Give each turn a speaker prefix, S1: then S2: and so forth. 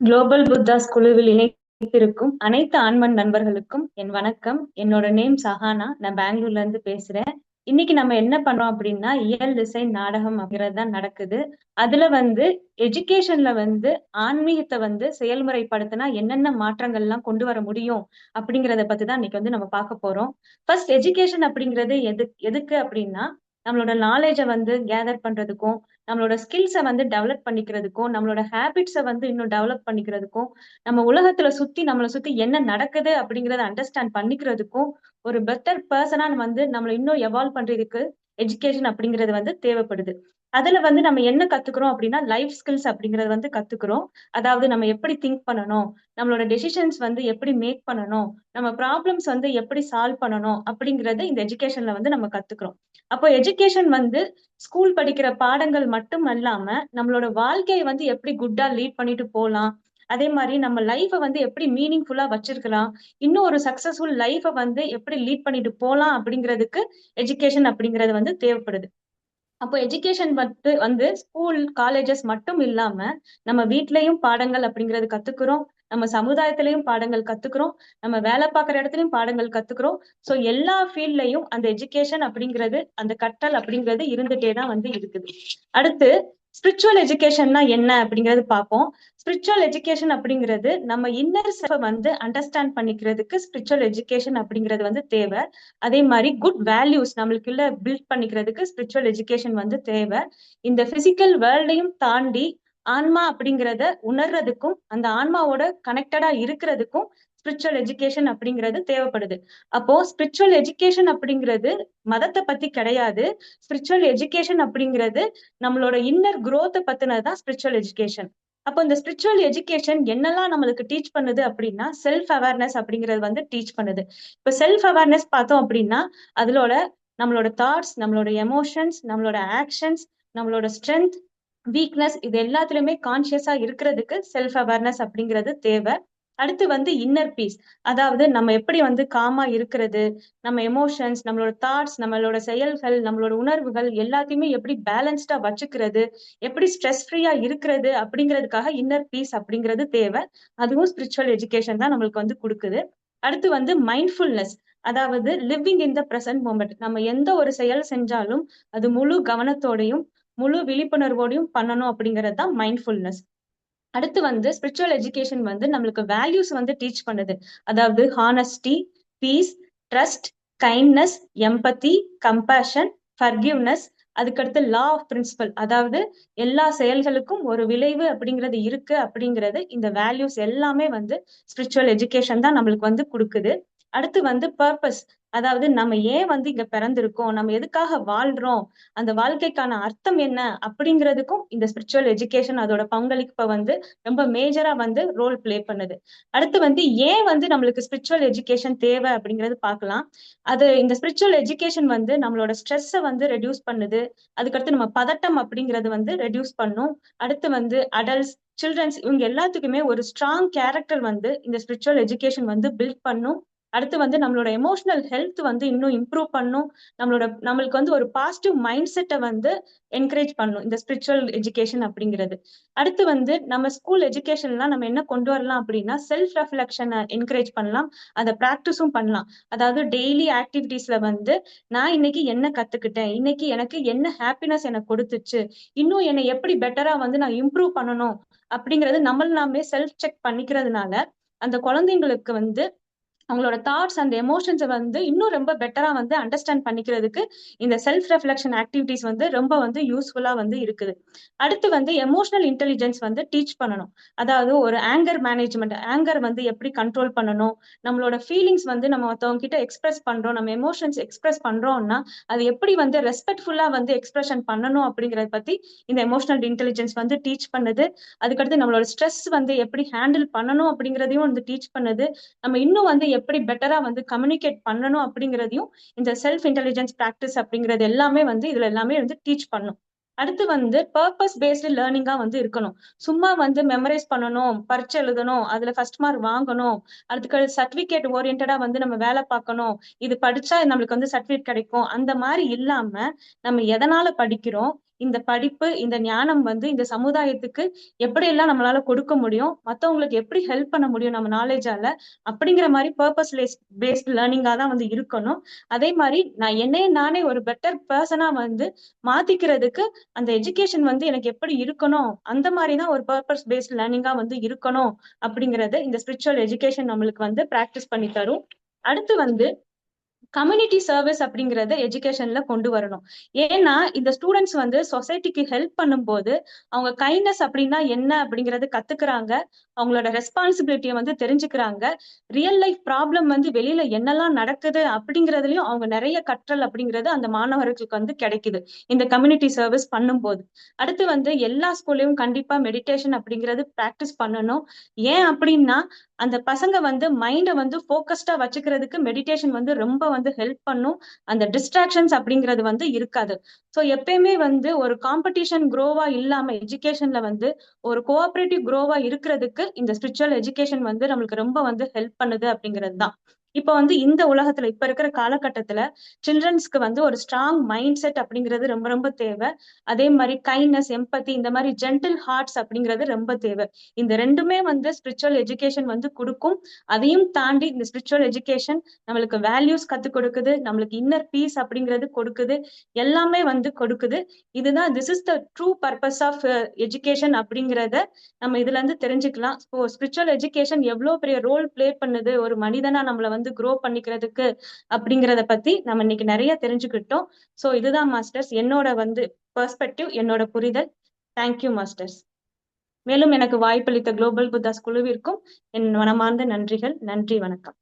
S1: Global Buddha's குழுவில் இணைத்திருக்கும் அனைத்து ஆண்மன் நண்பர்களுக்கும் என் வணக்கம். என்னோட நேம் சஹானா. நான் பெங்களூர்ல இருந்து பேசுறேன். இன்னைக்கு நம்ம என்ன பண்றோம் அப்படின்னா இயல் டிசைன் நாடகம் அப்படிங்கிறது தான் நடக்குது. அதுல வந்து எஜுகேஷன்ல வந்து ஆன்மீகத்தை வந்து செயல்முறைப்படுத்தினா என்னென்ன மாற்றங்கள் எல்லாம் கொண்டு வர முடியும் அப்படிங்கறத பத்தி தான் இன்னைக்கு வந்து நம்ம பார்க்க போறோம். ஃபர்ஸ்ட் எஜுகேஷன் அப்படிங்கிறது எது எதுக்கு அப்படின்னா நம்மளோட நாலேஜை வந்து கேதர் பண்றதுக்கும் நம்மளோட ஸ்கில்ஸை வந்து டெவலப் பண்ணிக்கிறதுக்கும் நம்மளோட ஹேபிட்ஸை வந்து இன்னும் டெவலப் பண்ணிக்கிறதுக்கும் நம்ம உலகத்துல சுத்தி நம்மளை சுத்தி என்ன நடக்குது அப்படிங்கறத அண்டர்ஸ்டாண்ட் பண்ணிக்கிறதுக்கும் ஒரு பெட்டர் பர்சனா வந்து நம்மளை இன்னும் எவால்வ் பண்றதுக்கு எஜுகேஷன் அப்படிங்கிறது வந்து தேவைப்படுது. அதுல வந்து நம்ம என்ன கத்துக்கிறோம் அப்படின்னா லைஃப் ஸ்கில்ஸ் அப்படிங்கறது வந்து கத்துக்கிறோம். அதாவது நம்ம எப்படி திங்க் பண்ணணும் நம்மளோட டெசிஷன்ஸ் வந்து எப்படி மேக் பண்ணணும் நம்ம ப்ராப்ளம்ஸ் வந்து எப்படி சால்வ் பண்ணணும் அப்படிங்கறது இந்த எஜுகேஷன்ல வந்து நம்ம கத்துக்கிறோம். அப்போ எஜுகேஷன் வந்து ஸ்கூல் படிக்கிற பாடங்கள் மட்டும் அல்லாம நம்மளோட வாழ்க்கையை வந்து எப்படி குட்டா லீட் பண்ணிட்டு போகலாம் அதே மாதிரி நம்ம லைஃபை வந்து எப்படி மீனிங்ஃபுல்லா வச்சிருக்கலாம்? இன்னும் ஒரு சக்சஸ்ஃபுல் லைஃபை வந்து எப்படி லீட் பண்ணிட்டு போகலாம் அப்படிங்கிறதுக்கு எஜுகேஷன் அப்படிங்கிறது வந்து தேவைப்படுது. அப்போ எஜுகேஷன் வந்து வந்து ஸ்கூல் காலேஜஸ் மட்டும் இல்லாம நம்ம வீட்லயும் பாடங்கள் அப்படிங்கறது கத்துக்கிறோம். நம்ம சமுதாயத்திலையும் பாடங்கள் கத்துக்கிறோம். நம்ம வேலை பார்க்குற இடத்துலயும் பாடங்கள் கத்துக்கிறோம். ஸோ எல்லா ஃபீல்ட்லயும் அந்த எஜுகேஷன் அப்படிங்கிறது அந்த கற்றல் அப்படிங்கிறது இருந்துட்டே தான் வந்து இருக்குது. அடுத்து ஸ்பிரிச்சுவல் எஜுகேஷன்னா என்ன அப்படிங்கறது பார்ப்போம். ஸ்பிரிச்சுவல் எஜுகேஷன் அப்படிங்கிறது நம்ம இன்னர் செல்ஃபை வந்து அண்டர்ஸ்டாண்ட் பண்ணிக்கிறதுக்கு ஸ்பிரிச்சுவல் எஜுகேஷன் அப்படிங்கிறது வந்து தேவை. அதே மாதிரி குட் வேல்யூஸ் நம்மளுக்குள்ள பில்ட் பண்ணிக்கிறதுக்கு ஸ்பிரிச்சுவல் எஜுகேஷன் வந்து தேவை. இந்த பிசிக்கல் வேர்ல்டையும் தாண்டி ஆன்மா அப்படிங்கிறத உணர்றதுக்கும் அந்த ஆன்மாவோட கனெக்டடா இருக்கிறதுக்கும் ஸ்பிரிச்சுவல் எஜுகேஷன் அப்படிங்கிறது தேவைப்படுது. அப்போ ஸ்பிரிச்சுவல் எஜுகேஷன் அப்படிங்கிறது மதத்தை பத்தி கிடையாது. ஸ்பிரிச்சுவல் எஜுகேஷன் அப்படிங்கிறது நம்மளோட இன்னர் குரோத்தை பத்தினதுதான் ஸ்பிரிச்சுவல் எஜுகேஷன் அப்போ இந்த ஸ்பிரிச்சுவல் எஜுகேஷன் என்னெல்லாம் நம்மளுக்கு டீச் பண்ணுது அப்படின்னா செல்ஃப் அவேர்னஸ் அப்படிங்கிறது வந்து டீச் பண்ணுது. இப்போ செல்ஃப் அவேர்னஸ் பார்த்தோம் அப்படின்னா அதுலோட நம்மளோட தாட்ஸ் நம்மளோட எமோஷன்ஸ் நம்மளோட ஆக்ஷன்ஸ் நம்மளோட ஸ்ட்ரென்த் வீக்னஸ் இது எல்லாத்துலயுமே கான்சியஸா இருக்கிறதுக்கு செல்ஃப் அவேர்னஸ் அப்படிங்கிறது தேவை. அடுத்து வந்து இன்னர் பீஸ் அதாவது நம்ம எப்படி வந்து காமா இருக்கிறது நம்ம எமோஷன்ஸ் நம்மளோட தாட்ஸ் நம்மளோட செயல்கள் நம்மளோட உணர்வுகள் எல்லாத்தையுமே எப்படி பேலன்ஸ்டா வச்சுக்கிறது எப்படி ஸ்ட்ரெஸ் ஃப்ரீயா இருக்கிறது அப்படிங்கிறதுக்காக இன்னர் பீஸ் அப்படிங்கிறது தேவை. அதுவும் ஸ்பிரிச்சுவல் எஜுகேஷன் தான் நம்மளுக்கு வந்து கொடுக்குது. அடுத்து வந்து மைண்ட்ஃபுல்னஸ் அதாவது living in the present moment நம்ம எந்த ஒரு செயல் செஞ்சாலும் அது முழு கவனத்தோடையும் முழு விழிப்புணர்வோடையும் பண்ணணும் அப்படிங்கிறது தான் மைண்ட்ஃபுல்னஸ் அடுத்து வந்து ஸ்பிரிச்சுவல் எஜுகேஷன் வந்து நம்மளுக்கு வேல்யூஸ் வந்து டீச் பண்ணுது. அதாவது honesty peace trust kindness empathy compassion forgiveness அதுக்கடுத்து லா ஆஃப் பிரின்சிபல் அதாவது எல்லா செயல்களுக்கும் ஒரு விளைவு அப்படிங்கிறது இருக்கு அப்படிங்கிறது இந்த வேல்யூஸ் எல்லாமே வந்து ஸ்பிரிச்சுவல் எஜுகேஷன் தான் நம்மளுக்கு வந்து கொடுக்குது. அடுத்து வந்து பர்பஸ் அதாவது நம்ம ஏன் வந்து இங்க பிறந்திருக்கோம்? நம்ம எதுக்காக வாழ்றோம்? அந்த வாழ்க்கைக்கான அர்த்தம் என்ன? அப்படிங்கிறதுக்கும் இந்த ஸ்பிரிச்சுவல் எஜுகேஷன் அதோட பங்களிப்பை வந்து ரொம்ப மேஜரா வந்து ரோல் பிளே பண்ணுது. அடுத்து வந்து ஏன் வந்து நம்மளுக்கு ஸ்பிரிச்சுவல் எஜுகேஷன் தேவை அப்படிங்கிறது பார்க்கலாம். அது இந்த ஸ்பிரிச்சுவல் எஜுகேஷன் வந்து நம்மளோட ஸ்ட்ரெஸ்ஸை வந்து ரெடியூஸ் பண்ணுது. அதுக்கடுத்து நம்ம பதட்டம் அப்படிங்கிறது வந்து ரெடியூஸ் பண்ணும். அடுத்து வந்து அடல்ட்ஸ் சில்ட்ரன்ஸ் இவங்க எல்லாத்துக்குமே ஒரு ஸ்ட்ராங் கேரக்டர் வந்து இந்த ஸ்பிரிச்சுவல் எஜுகேஷன் வந்து பில்ட் பண்ணும். அடுத்து வந்து நம்மளோட எமோஷனல் ஹெல்த் வந்து இன்னும் இம்ப்ரூவ் பண்ணும். நம்மளோட நம்மளுக்கு வந்து ஒரு பாசிட்டிவ் மைண்ட் செட்டை வந்து என்கரேஜ் பண்ணும் இந்த ஸ்பிரிச்சுவல் எஜுகேஷன் அப்படிங்கிறது. அடுத்து வந்து நம்ம ஸ்கூல் எஜுகேஷன்லாம் நம்ம என்ன கொண்டு வரலாம் அப்படின்னா செல்ஃப் ரெஃப்ளெக்ஷனை என்கரேஜ் பண்ணலாம். அதை ப்ராக்டிஸும் பண்ணலாம். அதாவது டெய்லி ஆக்டிவிட்டீஸ்ல வந்து நான் இன்னைக்கு என்ன கத்துக்கிட்டேன்? இன்னைக்கு எனக்கு என்ன ஹாப்பினஸ் எனக்கு கொடுத்துச்சு? இன்னும் என்னை எப்படி பெட்டரா வந்து நான் இம்ப்ரூவ் பண்ணணும்? அப்படிங்கிறது நம்மள நாமே செல்ஃப் செக் பண்ணிக்கிறதுனால அந்த குழந்தைங்களுக்கு வந்து அவங்களோட தாட்ஸ் அண்ட் எமோஷன்ஸை வந்து இன்னும் ரொம்ப பெட்டரா வந்து அண்டர்ஸ்டாண்ட் பண்ணிக்கிறதுக்கு இந்த செல்ஃப் ரெஃப்ளெக்ஷன் ஆக்டிவிட்டிஸ் வந்து ரொம்ப வந்து யூஸ்ஃபுல்லா வந்து இருக்குது. அடுத்து வந்து எமோஷனல் இன்டெலிஜென்ஸ் வந்து டீச் பண்ணணும். அதாவது ஒரு ஆங்கர் மேனேஜ்மெண்ட் ஆங்கர் வந்து எப்படி கண்ட்ரோல் பண்ணணும்? நம்மளோட ஃபீலிங்ஸ் வந்து நம்ம மற்றவங்க கிட்ட எக்ஸ்பிரஸ் பண்றோம் நம்ம எமோஷன்ஸ் எக்ஸ்பிரஸ் பண்றோம்னா அது எப்படி வந்து ரெஸ்பெக்ட்ஃபுல்லா வந்து எக்ஸ்பிரஷன் பண்ணணும் அப்படிங்கறத பத்தி இந்த எமோஷனல் இன்டெலிஜென்ஸ் வந்து டீச் பண்ணுது. அதுக்கடுத்து நம்மளோட ஸ்ட்ரெஸ் வந்து எப்படி ஹேண்டில் பண்ணணும் அப்படிங்கிறதையும் வந்து டீச் பண்ணுது. நம்ம இன்னும் வந்து எப்படி பெட்டரா வந்து கம்யூனிகேட் பண்ணணும் அப்படிங்கிறதையும் இந்த செல்ஃப் இன்டெலிஜென்ஸ் ப்ராக்டிஸ் அப்படிங்கிறது எல்லாமே வந்து இதுல எல்லாமே வந்து டீச் பண்ணும். அடுத்து வந்து பர்பஸ் பேஸ்டு லேர்னிங்கா வந்து இருக்கணும். சும்மா வந்து மெமரைஸ் பண்ணணும் பரிச்சை எழுதணும் அதுல ஃபர்ஸ்ட் மார்க் வாங்கணும் அதுக்கு சர்டிபிகேட் ஓரியன்டா வந்து நம்ம வேலை பார்க்கணும் இது படிச்சா நம்மளுக்கு வந்து சர்டிபிகேட் கிடைக்கும் அந்த மாதிரி இல்லாம நம்ம எதனால படிக்கிறோம் இந்த படிப்பு இந்த ஞானம் வந்து இந்த சமுதாயத்துக்கு எப்படி எல்லாம் நம்மளால கொடுக்க முடியும் மத்தவங்களுக்கு எப்படி ஹெல்ப் பண்ண முடியும் நம்ம நாலேஜால அப்படிங்கிற மாதிரி பர்பஸ் பேஸ்ட் லேர்னிங்கா தான் வந்து இருக்கணும். அதே மாதிரி நான் என்னைய நானே ஒரு பெட்டர் பர்சனா வந்து மாத்திக்கிறதுக்கு அந்த எஜுகேஷன் வந்து எனக்கு எப்படி இருக்கணும் அந்த மாதிரி தான் ஒரு பர்பஸ் பேஸ்ட் லேர்னிங்கா வந்து இருக்கணும் அப்படிங்கறது இந்த ஸ்பிரிச்சுவல் எஜுகேஷன் நம்மளுக்கு வந்து பிராக்டிஸ் பண்ணி தரும். அடுத்து வந்து கம்யூனிட்டி சர்வீஸ் அப்படிங்கறத எஜுகேஷன்ல கொண்டு வரணும். ஏன்னா இந்த ஸ்டூடெண்ட்ஸ் வந்து சொசைட்டிக்கு ஹெல்ப் பண்ணும்போது அவங்க கைண்ட்னஸ் அப்படின்னா என்ன அப்படிங்கறது கத்துக்கிறாங்க அவங்களோட ரெஸ்பான்சிபிலிட்டியை வந்து தெரிஞ்சுக்கிறாங்க. ரியல் லைஃப் ப்ராப்ளம் வந்து வெளியில என்னெல்லாம் நடக்குது அப்படிங்கறதுலயும் அவங்க நிறைய கற்றல் அப்படிங்கிறது அந்த மாணவர்களுக்கு வந்து கிடைக்குது இந்த கம்யூனிட்டி சர்வீஸ் பண்ணும்போது. அடுத்து வந்து எல்லா ஸ்கூல்லையும் கண்டிப்பா மெடிடேஷன் அப்படிங்கிறது ப்ராக்டிஸ் பண்ணணும். ஏன் அப்படின்னா அந்த பசங்க வந்து மைண்டை வந்து ஃபோக்கஸ்டா வச்சுக்கிறதுக்கு மெடிடேஷன் வந்து ரொம்ப வந்து ஹெல்ப் பண்ணும். அந்த டிஸ்ட்ராக்ஷன்ஸ் அப்படிங்கிறது வந்து இருக்காது. ஸோ எப்பயுமே வந்து ஒரு காம்படிஷன் குரோவா இல்லாம எஜுகேஷன்ல வந்து ஒரு கோஆபரேட்டிவ் குரோவா இருக்கிறதுக்கு இந்த ஸ்பிரிச்சுவல் எஜுகேஷன் வந்து நம்மளுக்கு ரொம்ப வந்து ஹெல்ப் பண்ணுது அப்படிங்கிறது தான். இப்ப வந்து இந்த உலகத்துல இப்ப இருக்கிற காலகட்டத்துல சில்ட்ரன்ஸ்க்கு வந்து ஒரு ஸ்ட்ராங் மைண்ட் செட் அப்படிங்கிறது ரொம்ப ரொம்ப தேவை. அதே மாதிரி கைண்ட்னஸ் எம்பத்தி இந்த மாதிரி ஜென்டில் ஹார்ட்ஸ் அப்படிங்கிறது ரொம்ப தேவை. இந்த ரெண்டுமே வந்து ஸ்பிரிச்சுவல் எஜுகேஷன் வந்து கொடுக்கும். அதையும் தாண்டி இந்த ஸ்பிரிச்சுவல் எஜுகேஷன் நம்மளுக்கு வேல்யூஸ் கத்து கொடுக்குது நம்மளுக்கு இன்னர் பீஸ் அப்படிங்கிறது கொடுக்குது எல்லாமே வந்து கொடுக்குது. இதுதான் this is the true purpose of education அப்படிங்கிறத நம்ம இதுல இருந்து தெரிஞ்சுக்கலாம். ஸ்பிரிச்சுவல் எஜுகேஷன் எவ்வளவு பெரிய ரோல் பிளே பண்ணுது? ஒரு மனிதனா நம்மள வந்து க்ரோ பண்ணிக்கிறதுக்கு அப்படிங்கிறத பத்தி நம்ம இன்னைக்கு நிறைய தெரிஞ்சுக்கிட்டோம். ஸோ இதுதான் மாஸ்டர்ஸ் என்னோட வந்து பெர்ஸ்பெக்டிவ் என்னோட புரிதல். தேங்க்யூ மாஸ்டர்ஸ் மேலும் எனக்கு வாய்ப்பளித்த குளோபல் புத்தாஸ் குழுவிற்கும் என் மனமார்ந்த நன்றிகள். நன்றி வணக்கம்.